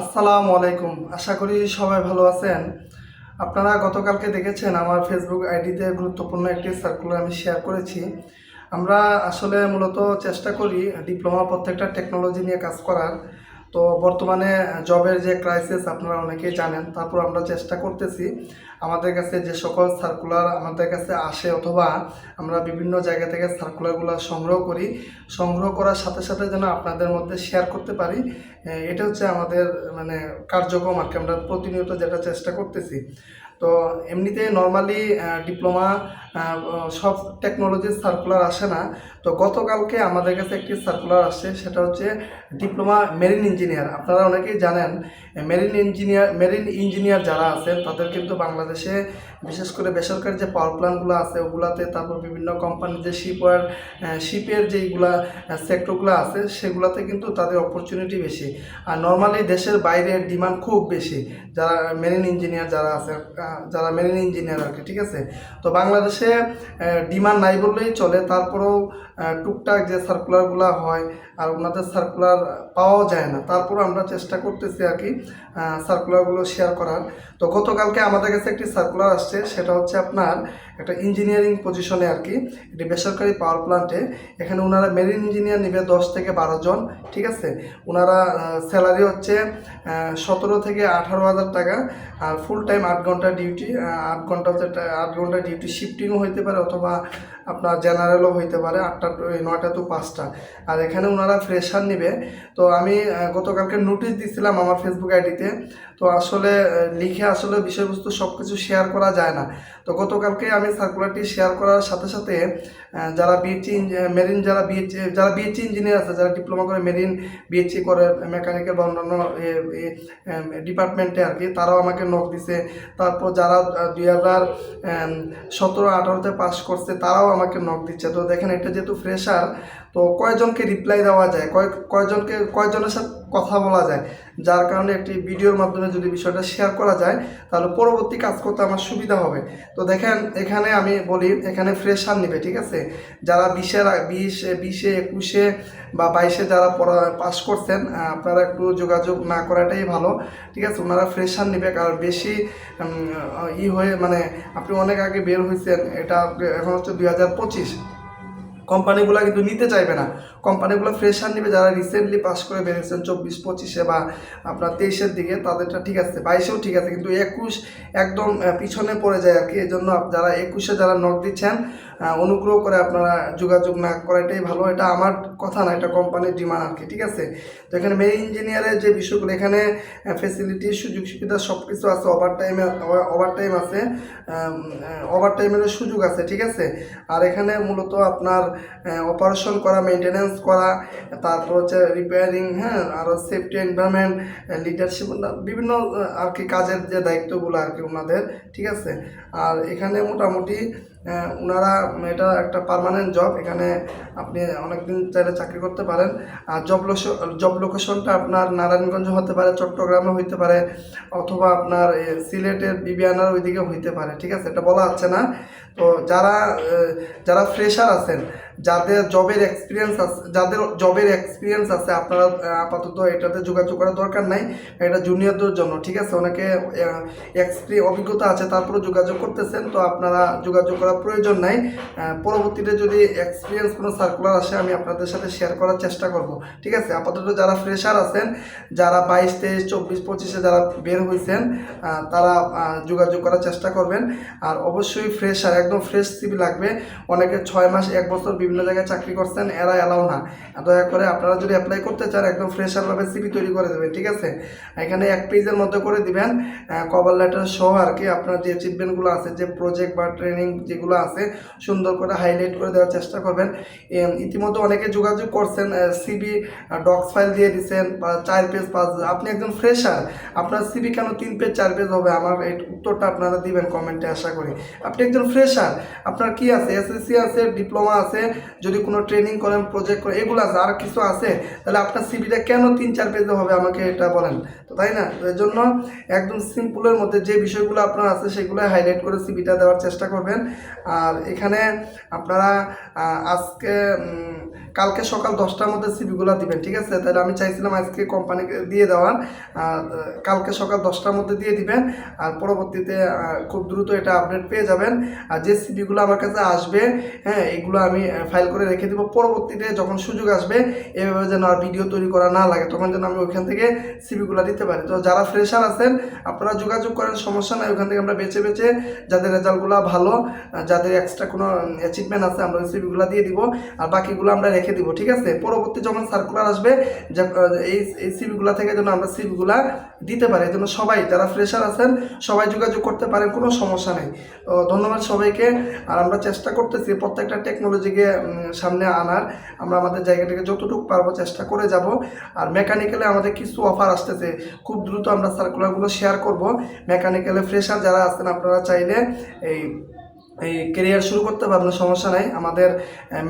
আসসালামু আলাইকুম। আশা করি সবাই ভালো আছেন। আপনারা গতকালকে দেখেছেন আমার ফেসবুক আইডিতে গুরুত্বপূর্ণ একটি সার্কুলার আমি শেয়ার করেছি। আমরা আসলে মূলত চেষ্টা করি ডিপ্লোমা প্রত্যেকটা টেকনোলজি নিয়ে কাজ করার। তো বর্তমানে জবের যে ক্রাইসিস আপনারা অনেকেই জানেন, তারপর আমরা চেষ্টা করতেছি। আমাদের কাছে যে সকল সার্কুলার আমাদের কাছে আসে অথবা আমরা বিভিন্ন জায়গা থেকে সার্কুলারগুলো সংগ্রহ করি, সংগ্রহ করার সাথে সাথে যেন আপনাদের মধ্যে শেয়ার করতে পারি। এটা হচ্ছে আমাদের মানে কার্যক্রম আর কি। আমরা প্রতিনিয়ত যেটা চেষ্টা করতেছি। তো এমনিতে নর্মালি ডিপ্লোমা সব টেকনোলজির সার্কুলার আসে না। তো গতকালকে আমাদের কাছে একটি সার্কুলার আসছে সেটা হচ্ছে ডিপ্লোমা মেরিন ইঞ্জিনিয়ার আপনারা অনেকেই জানেন মেরিন ইঞ্জিনিয়ার মেরিন ইঞ্জিনিয়ার যারা আছেন তাদের কিন্তু বাংলাদেশে বিশেষ করে বেসরকারি যে পাওয়ার প্ল্যান্টগুলো আছে, ওগুলাতে তারপর বিভিন্ন কোম্পানির যে শিপওয়ার শিপের যেইগুলা সেক্টরগুলো আছে, সেগুলোতে কিন্তু তাদের অপরচুনিটি বেশি। আর নর্মালি দেশের বাইরের ডিমান্ড খুব বেশি, যারা মেরিন ইঞ্জিনিয়ার যারা আছে যারা মেরিন ইঞ্জিনিয়ার আর কি, ঠিক আছে? তো বাংলাদেশে ডিমান্ড নাই বললেই চলে, তারপরেও টুকটাক যে সার্কুলারগুলো হয় আর ওনাদের সার্কুলার পাওয়াও যায় না। তারপর আমরা চেষ্টা করতেছি আর কি সার্কুলারগুলো শেয়ার করার। তো গতকালকে আমাদের কাছে একটি সার্কুলার আসছে, সেটা হচ্ছে আপনার একটা ইঞ্জিনিয়ারিং পজিশনে আর কি একটি বেসরকারি পাওয়ার প্ল্যান্টে এখানে ওনারা মেরিন ইঞ্জিনিয়ার নেবে দশ থেকে বারো জন, ঠিক আছে? ওনারা স্যালারি হচ্ছে সতেরো থেকে আঠারো হাজার টাকা, আর ফুল টাইম আট ঘণ্টা ডিউটি আট ঘণ্টা হচ্ছে, আট ঘণ্টা ডিউটি শিফটিংও হইতে পারে অথবা আপনার জেনারেলও হইতে পারে আটটা নয়টা টু পাঁচটা। আর এখানে ওনারা ফ্রেশার নেবে। তো আমি গতকালকে নোটিশ দিছিলাম আমার ফেসবুক আইডিতে তো। আসলে লিখে আসলে বিষয়বস্তু সব কিছু শেয়ার করা যায় না। তো গতকালকে আমি সার্কুলারটি শেয়ার করার সাথে সাথে যারা বিএসসি মেরিন যারা বিএসসি যারা বিএসসি ইঞ্জিনিয়ার আছে, যারা ডিপ্লোমা করে মেরিন বিএসসি করে মেকানিক্যাল বা অন্যান্য ডিপার্টমেন্টে আর কি, তারাও আমাকে নখ দিছে। তারপর যারা দুই হাজার সতেরো আঠারোতে পাস করছে, তারাও আমাকে নখ দিচ্ছে। তো দেখেন, এটা যেহেতু ফ্রেশার তো কয়জনকে রিপ্লাই দেওয়া যায় কয় কয়জনকে কয়জনের সাথে কথা বলা যায়। যার কারণে একটি ভিডিওর মাধ্যমে যদি বিষয়টা শেয়ার করা যায়, তাহলে পরবর্তী কাজ করতে আমার সুবিধা হবে। তো দেখেন, এখানে আমি বলি, এখানে ফ্রেশার নেবে, ঠিক আছে? যারা বিশের বিশ, বিশে, একুশে বা বাইশে যারা পড়া পাস করছেন আপনারা একটু যোগাযোগ না করাটাই ভালো, ঠিক আছে? ওনারা ফ্রেশার নেবে, কারণ বেশি ই হয়ে মানে আপনি অনেক আগে বের হয়েছেন এটা এখন হচ্ছে দুই হাজার পঁচিশ। কোম্পানিগুলো কিন্তু নিতে চাইবে না। কোম্পানিগুলো ফ্রেশার নেবে যারা রিসেন্টলি পাস করে বেরিয়েছেন চব্বিশ পঁচিশে বা আপনার তেইশের দিকে, তাদেরটা ঠিক আছে, বাইশেও ঠিক আছে, কিন্তু একুশ একদম পিছনে পড়ে যায় আর কি এই জন্য যারা একুশে যারা নক দিচ্ছেন অনুগ্রহ করে আপনারা যোগাযোগ না করাটাই ভালো, এটা আমার কথা না, এটা কোম্পানির ডিমান্ড আর কি, ঠিক আছে? তো এখানে মেইন ইঞ্জিনিয়ারের যে বিষয়গুলো, এখানে ফেসিলিটি সুযোগ সুবিধা সব কিছু আছে ওভার টাইমে ওভার টাইম আছে ওভার টাইমেরও সুযোগ আছে, ঠিক আছে? আর এখানে মূলত আপনার অপারেশন করা মেনটেনেন্স করা, তারপর হচ্ছে রিপেয়ারিং হ্যাঁ আরও সেফটি এনভায়রনমেন্ট লিডারশিপ বিভিন্ন আর কি কাজের যে দায়িত্বগুলো আর কি ওনাদের, ঠিক আছে? আর এখানে মোটামুটি ওনারা এটা একটা পার্মানেন্ট জব এখানে আপনি অনেকদিন চাইলে চাকরি করতে পারেন। আর জব জব লোকেশনটা আপনার নারায়ণগঞ্জ হতে পারে, চট্টগ্রামে হইতে পারে, অথবা আপনার সিলেটের বিবিয়ানার ওইদিকে হইতে পারে, ঠিক আছে? এটা বলা যাচ্ছে না। তো যারা যারা ফ্রেশার আছেন, যাদের জবের এক্সপিরিয়েন্স আছে, যাদের জবের এক্সপিরিয়েন্স আছে, আপনারা আপাতত এটাতে যোগাযোগ করার দরকার নাই। এটা জুনিয়রদের জন্য, ঠিক আছে? অনেকে এক্সপি অভিজ্ঞতা আছে তারপরে যোগাযোগ করতেছেন, তো আপনারা যোগাযোগ করার প্রয়োজন নাই। পরবর্তীতে যদি এক্সপিরিয়েন্স কোনো সার্কুলার আসে, আমি আপনাদের সাথে শেয়ার করার চেষ্টা করব। ঠিক আছে? আপাতত যারা ফ্রেশার আছেন, যারা বাইশ, তেইশ, চব্বিশ, পঁচিশে যারা বের হয়েছেন তারা যোগাযোগ করার চেষ্টা করবেন। আর অবশ্যই ফ্রেশার একদম ফ্রেশ সিবি লাগবে। অনেকে ছয় মাস, এক বছর বিভিন্ন জায়গায় চাকরি করছেন এরা এলাও না। দয়া করে আপনারা যদি অ্যাপ্লাই করতে চান, একদম ফ্রেশারভাবে সিবি তৈরি করে দেবেন, ঠিক আছে? এখানে এক পেজের মধ্যে করে দিবেন কভার লেটার সহ আর কি আপনার যে অ্যাচিভমেন্টগুলো আছে, যে প্রজেক্ট বা ট্রেনিং যেগুলো আছে, সুন্দর করে হাইলাইট করে দেওয়ার চেষ্টা করবেন। ইতিমধ্যে অনেকে যোগাযোগ করছেন সিবি ডক্স ফাইল দিয়ে দিচ্ছেন বা চার পেজ পাঁচ আপনি একজন ফ্রেশার আপনার সিবি কেন তিন পেজ চার পেজ হবে? আমার এই উত্তরটা আপনারা দিবেন কমেন্টে আশা করি। আপনি একজন ফ্রেশার আপনার কি আছে? এসএসসি আছে ডিপ্লোমা আছে, যদি কোনো ট্রেনিং করেন প্রজেক্ট করেন, এগুলো আছে, আর কিছু আছে, তাহলে আপনার সিবিটা কেন তিন, চার পেজে হবে? আমাকে এটা বলেন। তো তাই না? এর জন্য একদম সিম্পলের মধ্যে যে বিষয়গুলো আপনার আছে সেগুলো হাইলাইট করে সিবিটা দেওয়ার চেষ্টা করবেন। আর এখানে আপনারা আজকে কালকে সকাল দশটার মধ্যে সিভিগুলো দিবেন, ঠিক আছে? তাহলে আমি চাইছিলাম আজকে কোম্পানিকে দিয়ে দেওয়ার কালকে সকাল দশটার মধ্যে দিয়ে দিবেন, আর পরবর্তীতে খুব দ্রুত এটা আপডেট পেয়ে যাবেন। আর যে সিভিগুলো আমার কাছে আসবে হ্যাঁ এগুলো আমি ফাইল করে রেখে দিব। পরবর্তীতে যখন সুযোগ আসবে, এভাবে যেন আর ভিডিও তৈরি করা না লাগে, তখন যেন আমি ওইখান থেকে সিভিগুলো দিতে পারি। তো যারা ফ্রেশার আছেন, আপনারা যোগাযোগ করেন, সমস্যা নাই ওখান থেকে আমরা বেছে বেছে যাদের রেজাল্টগুলো ভালো যাদের এক্সট্রা কোনো অ্যাচিভমেন্ট আছে, আমরা ওই সিভিগুলো দিয়ে দিব। আর বাকিগুলো আমরা রেখে দিব, ঠিক আছে? পরবর্তী যখন সার্কুলার আসবে এই এই সিভিগুলো থেকে যেন আমরা সিভিগুলা দিতে পারি জন্য সবাই যারা ফ্রেশার আছেন, সবাই যোগাযোগ করতে পারেন, কোনো সমস্যা নেই। ধন্যবাদ সবাইকে, আর আমরা চেষ্টা করতেছি প্রত্যেকটা টেকনোলজিকে সামনে আনার। আমরা আমাদের জায়গাটাকে যতটুকু পারব চেষ্টা করে যাব। আর মেকানিক্যালে আমাদের কিছু অফার আসতেছে, খুব দ্রুত আমরা সার্কুলারগুলো শেয়ার করব। মেকানিক্যালে ফ্রেশার যারা আছেন, আপনারা চাইলে এই এই কেরিয়ার শুরু করতে পারবেন সমস্যা নাই। আমাদের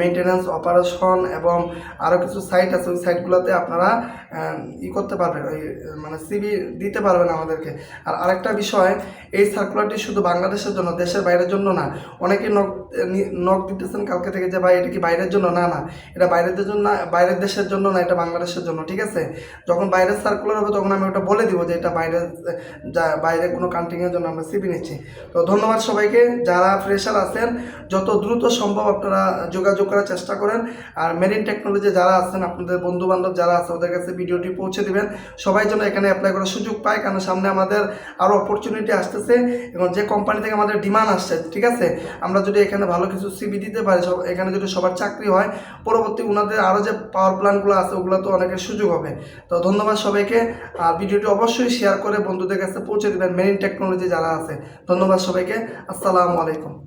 মেনটেন্যান্স অপারেশন এবং আরও কিছু সাইট আছে, ওই সাইটগুলোতে আপনারা ই করতে পারবেন। ওই মানে সিবি দিতে পারবেন আমাদেরকে। আর আরেকটা বিষয়, এই সার্কুলারটি শুধু বাংলাদেশের জন্য, দেশের বাইরের জন্য না। অনেকে নক নক দিতেছেন কালকে থেকে যে, ভাই, এটা কি বাইরের জন্য? না না। এটা বাইরের জন্য না বাইরের দেশের জন্য না, এটা বাংলাদেশের জন্য, ঠিক আছে? যখন বাইরের সার্কুলার হবে, তখন আমি ওটা বলে দিব যে, এটা বাইরে যা বাইরে কোনো কান্ট্রিংয়ের জন্য আমরা সিবি নিচ্ছি। তো ধন্যবাদ সবাইকে। যারা ফ্রেশার আছেন, যত দ্রুত সম্ভব আপনারা যোগাযোগ করার চেষ্টা করেন। আর মেরিন টেকনোলজি যারা আছেন, আপনাদের বন্ধু বান্ধব যারা আছে, ওদের কাছে ভিডিওটি পৌঁছে দিবেন। সবাই যেন এখানে অ্যাপ্লাই করার সুযোগ পায় কারণ সামনে আমাদের আরও অপরচুনিটি আসতেছে এবং যে কোম্পানি থেকে আমাদের ডিমান্ড আসছে, ঠিক আছে? আমরা যদি এখানে ভালো কিছু সিবি দিতে পারি, সব, এখানে যদি সবার চাকরি হয়, পরবর্তী ওনাদের আরও যে পাওয়ার প্ল্যানগুলো আছে, ওগুলো তো অনেকের সুযোগ হবে। তো ধন্যবাদ সবাইকে। আর ভিডিওটি অবশ্যই শেয়ার করে বন্ধুদের কাছে পৌঁছে দেবেন মেরিন টেকনোলজি যারা আছে। ধন্যবাদ সবাইকে। আসসালামু আলাইকুম।